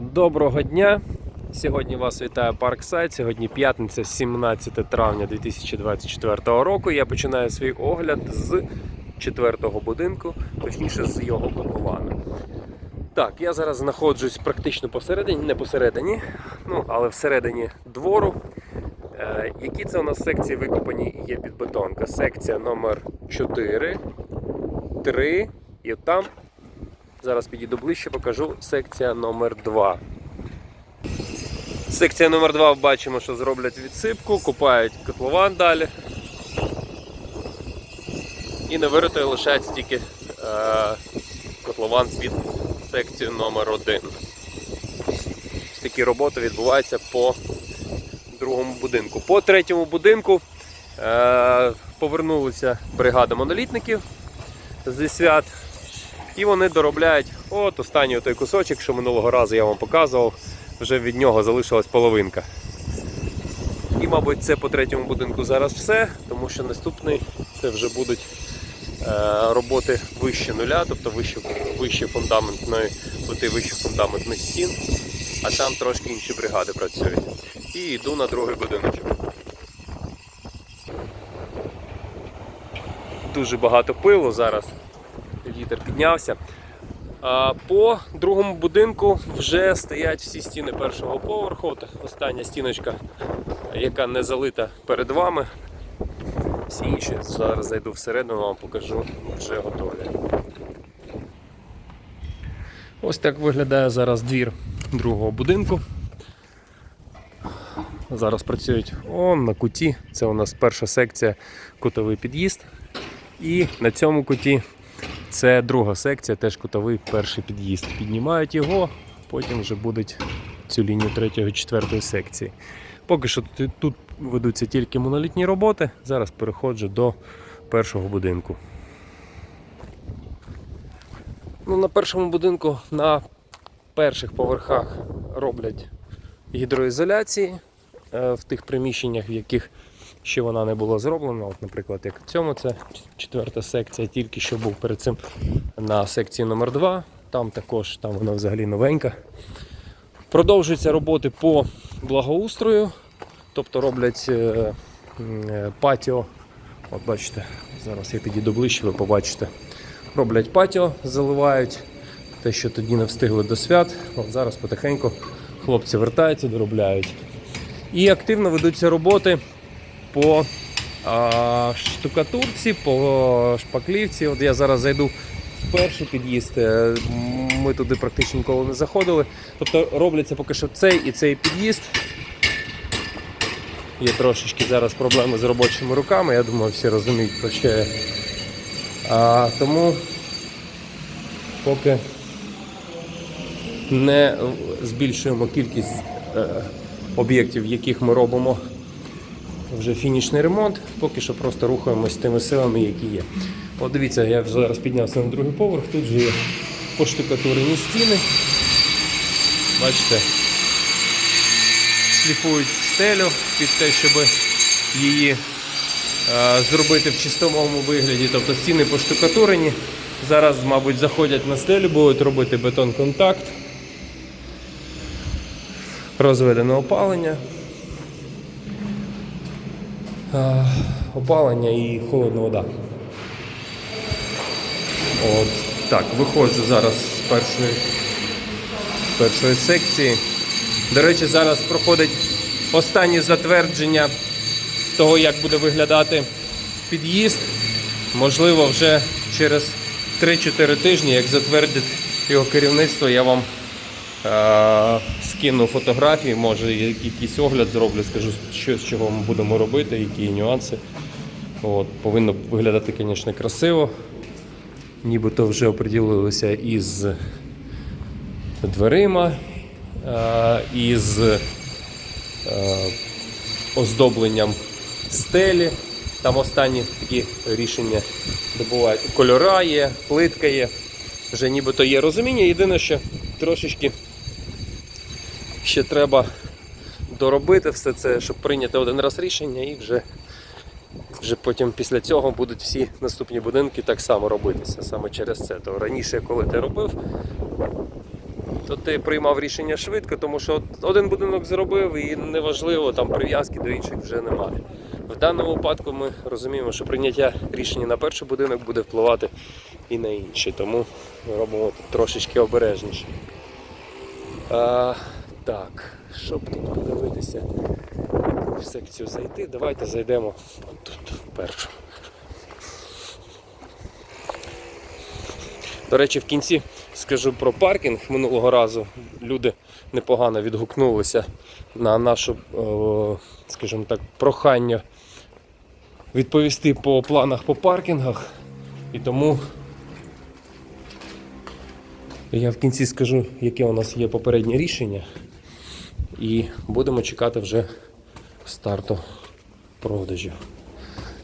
Доброго дня! Сьогодні вас вітає Парксайт. Сьогодні п'ятниця, 17 травня 2024 року. Я починаю свій огляд з четвертого будинку, точніше з його котлована. Так, я зараз знаходжусь практично посередині, не посередині, ну але всередині двору. Е, які це у нас секції викопані є під бетонка? Секція номер 4, 3 і там Зараз підійду ближче, покажу секція номер 2 Секція номер 2 бачимо, що зроблять відсипку, купають котлован далі. І не виритою лишається тільки е, котлован під секцію номер 1 Ось такі роботи відбуваються по другому будинку. По третьому будинку е, повернулася бригада монолітників зі свят. І вони доробляють от останній той кусочок, що минулого разу я вам показував, вже від нього залишилась половинка. І, мабуть, це по третьому будинку зараз все, тому що наступний це вже будуть е, роботи вище нуля, тобто вище, вище фундаментної плити, вище фундаментних стін, а там трошки інші бригади працюють. І йду на другий будиночок. Дуже багато пилу зараз вітер піднявся. По другому будинку вже стоять всі стіни першого поверху. От Остання стіночка, яка не залита перед вами. Всі інші зараз зайду всередину, вам покажу, вже готові. Ось так виглядає зараз двір другого будинку. Зараз працюють он на куті. Це у нас перша секція кутовий під'їзд. І на цьому куті це друга секція, теж кутовий перший під'їзд. Піднімають його, потім вже будуть цю лінію третьої, четвертої секції. Поки що тут, тут ведуться тільки монолітні роботи. Зараз переходжу до першого будинку. Ну, На першому будинку на перших поверхах роблять гідроізоляції е, в тих приміщеннях, в яких ще вона не була зроблена. От, Наприклад, як в цьому, це четверта секція, тільки що був перед цим на секції номер 2 Там також там вона взагалі новенька. Продовжуються роботи по благоустрою, тобто роблять е, е, патіо. От бачите, зараз я підійду ближче, ви побачите. Роблять патіо, заливають те, що тоді не встигли до свят. От зараз потихеньку хлопці вертаються, доробляють. І активно ведуться роботи по штукатурці, по шпаклівці. От я зараз зайду в перший під'їзд. Е, Ми туди практично ніколи не заходили. Тобто робляться поки що цей і цей під'їзд. Є трошечки зараз проблеми з робочими руками, я думаю, всі розуміють про що я. А, тому поки не збільшуємо кількість е, об'єктів, яких ми робимо вже фінішний ремонт, поки що просто рухаємось тими силами, які є. От дивіться, я вже зараз піднявся на другий поверх, тут вже є поштукатурені стіни. Бачите, шліфують стелю під те, щоб її е, зробити в чистомовому вигляді. Тобто стіни поштукатурені. Зараз, мабуть, заходять на стелю, будуть робити бетон-контакт. Розведене опалення. Опалення і холодна вода. От так, виходжу зараз з першої, з першої секції. До речі, зараз проходить останнє затвердження того, як буде виглядати під'їзд. Можливо, вже через 3-4 тижні, як затвердить його керівництво, я вам скину фотографії, може якийсь огляд зроблю, скажу, що з чого ми будемо робити, які нюанси. От, Повинно виглядати, звісно, красиво. Нібито вже оприділилися із дверима, е- із е- оздобленням стелі. Там останні такі рішення добувають. Кольора є, плитка є, вже нібито є розуміння. Єдине, що трошечки ще треба доробити все це, щоб прийняти один раз рішення і вже, вже потім після цього будуть всі наступні будинки так само робитися, саме через це. То раніше, коли ти робив, то ти приймав рішення швидко, тому що один будинок зробив і неважливо, там прив'язки до інших вже немає. В даному випадку ми розуміємо, що прийняття рішення на перший будинок буде впливати і на інші, тому робимо трошечки обережніше. Так, щоб тут подивитися, в секцію зайти, давайте зайдемо тут першу. До речі, в кінці скажу про паркінг. Минулого разу люди непогано відгукнулися на нашу, скажімо так, прохання відповісти по планах по паркінгах. І тому я в кінці скажу, яке у нас є попереднє рішення. І будемо чекати вже старту продажів.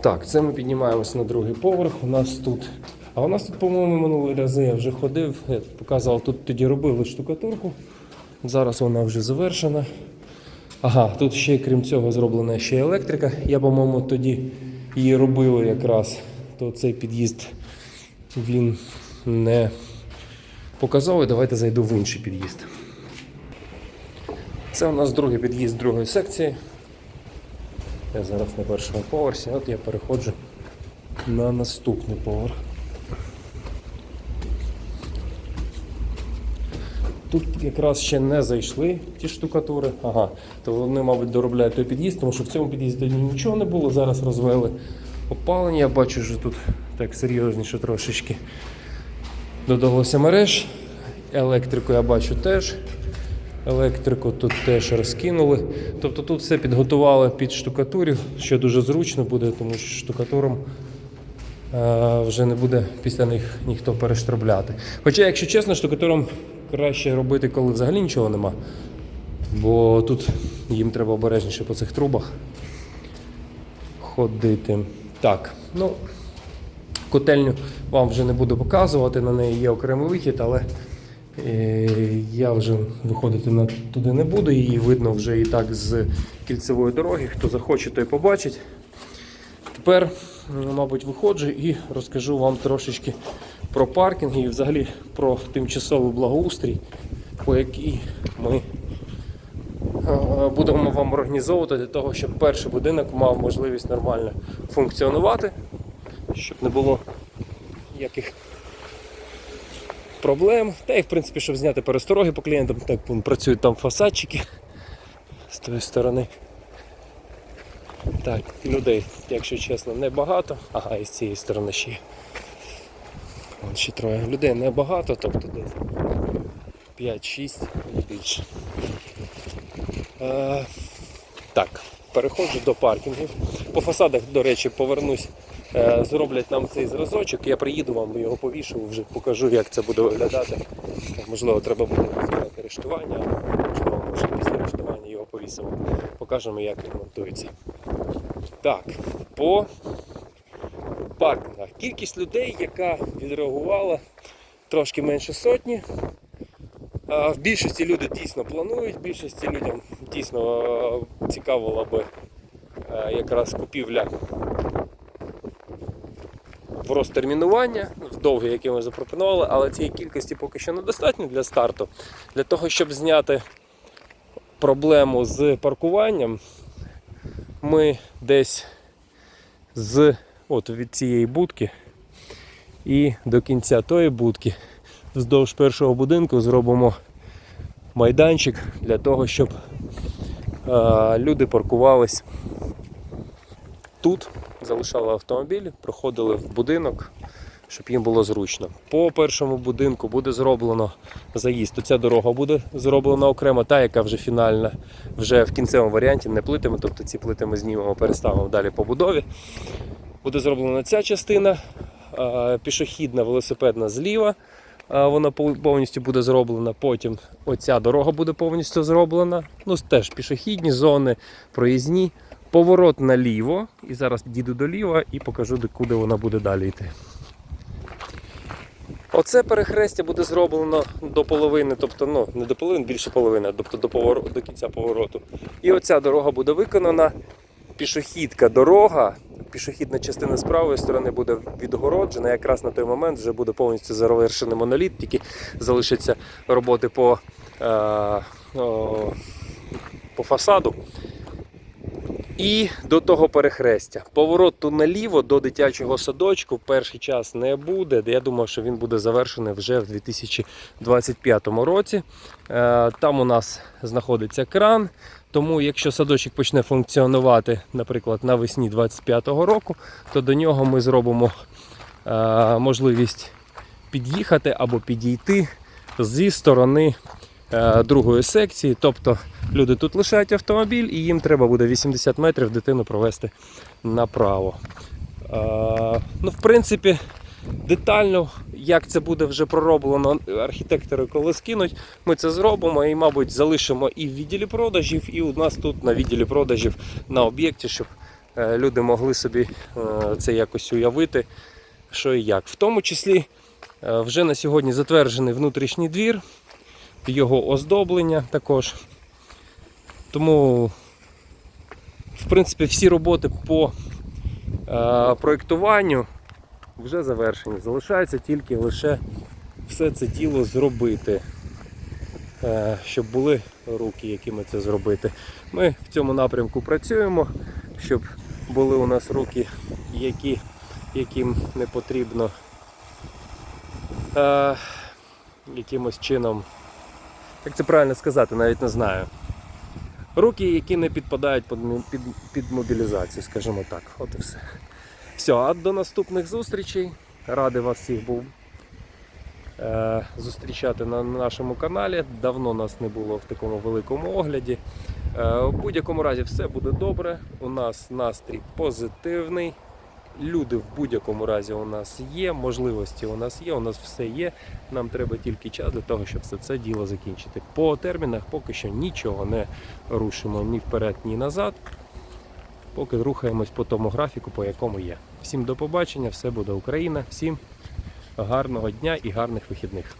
Так, це ми піднімаємося на другий поверх. У нас тут. А у нас тут, по-моєму, минулі рази я вже ходив, я показував, тут тоді робили штукатурку. Зараз вона вже завершена. Ага, тут ще крім цього зроблена ще електрика. Я, по-моєму, тоді її робили якраз. То цей під'їзд він не показовий. Давайте зайду в інший під'їзд. Це у нас другий під'їзд другої секції. Я зараз на першому поверсі, от я переходжу на наступний поверх. Тут якраз ще не зайшли ті штукатури. Ага, то вони, мабуть, доробляють той під'їзд, тому що в цьому під'їзді нічого не було. Зараз розвели опалення. Я бачу, що тут так серйозніше трошечки додалося мереж. Електрику я бачу теж. Електрику тут теж розкинули. Тобто тут все підготували під штукатурів, що дуже зручно буде, тому що штукатуром е, вже не буде після них ніхто перештробляти. Хоча, якщо чесно, штукатуром краще робити, коли взагалі нічого нема. Бо тут їм треба обережніше по цих трубах ходити. Так, ну, котельню вам вже не буду показувати, на неї є окремий вихід, але я вже виходити на, туди не буду. Її видно вже і так з кільцевої дороги. Хто захоче, той побачить. Тепер, мабуть, виходжу і розкажу вам трошечки про паркінг і взагалі про тимчасовий благоустрій, по якій ми е, будемо вам організовувати для того, щоб перший будинок мав можливість нормально функціонувати, щоб не було ніяких проблем. Та і в принципі, щоб зняти перестороги по клієнтам, так вон, працюють там фасадчики з тої сторони. Так, людей, якщо чесно, небагато. Ага, і з цієї сторони ще. є. Ще троє людей небагато, тобто десь 5-6 більше. Е, так, переходжу до паркінгів. По фасадах, до речі, повернусь. Е, зроблять нам цей зразочок, я приїду вам його повішу, вже покажу, як це буде виглядати. Можливо, треба буде зробити рештування, можливо, може після рештування його повісимо. Покажемо, як він монтується. Так, по паркінгах. Кількість людей, яка відреагувала трошки менше сотні. В більшості люди дійсно планують, в більшості людям дійсно е, цікавила би е, якраз купівля в розтермінування, в довге, яке ми запропонували, але цієї кількості поки що недостатньо для старту. Для того, щоб зняти проблему з паркуванням, ми десь з от від цієї будки і до кінця тої будки вздовж першого будинку зробимо майданчик для того, щоб е, люди паркувались тут, залишали автомобіль, проходили в будинок, щоб їм було зручно. По першому будинку буде зроблено заїзд. Ця дорога буде зроблена окремо, та яка вже фінальна, вже в кінцевому варіанті, не плитами, тобто ці плити ми знімемо, переставимо далі по будові. Буде зроблена ця частина, пішохідна, велосипедна зліва. Вона повністю буде зроблена. Потім оця дорога буде повністю зроблена. Ну, теж пішохідні зони, проїзні. Поворот наліво. І зараз діду доліва і покажу, куди вона буде далі йти. Оце перехрестя буде зроблено до половини, тобто ну, не до половини, більше половини, тобто до, повороту, до кінця повороту. І оця дорога буде виконана. Пішохідка дорога пішохідна частина з правої сторони буде відгороджена. Якраз на той момент вже буде повністю завершений моноліт, тільки залишаться роботи по, е, о, по фасаду. І до того перехрестя. Повороту наліво до дитячого садочку перший час не буде. Я думаю, що він буде завершений вже в 2025 році. Е, Там у нас знаходиться кран. Тому, якщо садочок почне функціонувати, наприклад, навесні 2025 року, то до нього ми зробимо е, можливість під'їхати або підійти зі сторони другої секції. Тобто люди тут лишають автомобіль, і їм треба буде 80 метрів дитину провести направо. Е, ну, в принципі, детально, як це буде вже пророблено, архітектори коли скинуть, ми це зробимо і, мабуть, залишимо і в відділі продажів, і у нас тут на відділі продажів на об'єкті, щоб е, люди могли собі е, це якось уявити, що і як. В тому числі е, вже на сьогодні затверджений внутрішній двір, його оздоблення також. Тому, в принципі, всі роботи по е, проєктуванню вже завершені. Залишається тільки лише все це діло зробити, е, щоб були руки, якими це зробити. Ми в цьому напрямку працюємо, щоб були у нас руки, які, яким не потрібно е, якимось чином, як це правильно сказати, навіть не знаю. Руки, які не підпадають під, під, під мобілізацію, скажімо так. От і все. Все, а до наступних зустрічей. Радий вас всіх був е, зустрічати на нашому каналі. Давно нас не було в такому великому огляді. Е, в будь-якому разі все буде добре. У нас настрій позитивний. Люди в будь-якому разі у нас є, можливості у нас є, у нас все є. Нам треба тільки час для того, щоб все це діло закінчити. По термінах поки що нічого не рушимо ні вперед, ні назад. Поки рухаємось по тому графіку, по якому є. Всім до побачення, все буде Україна, всім гарного дня і гарних вихідних.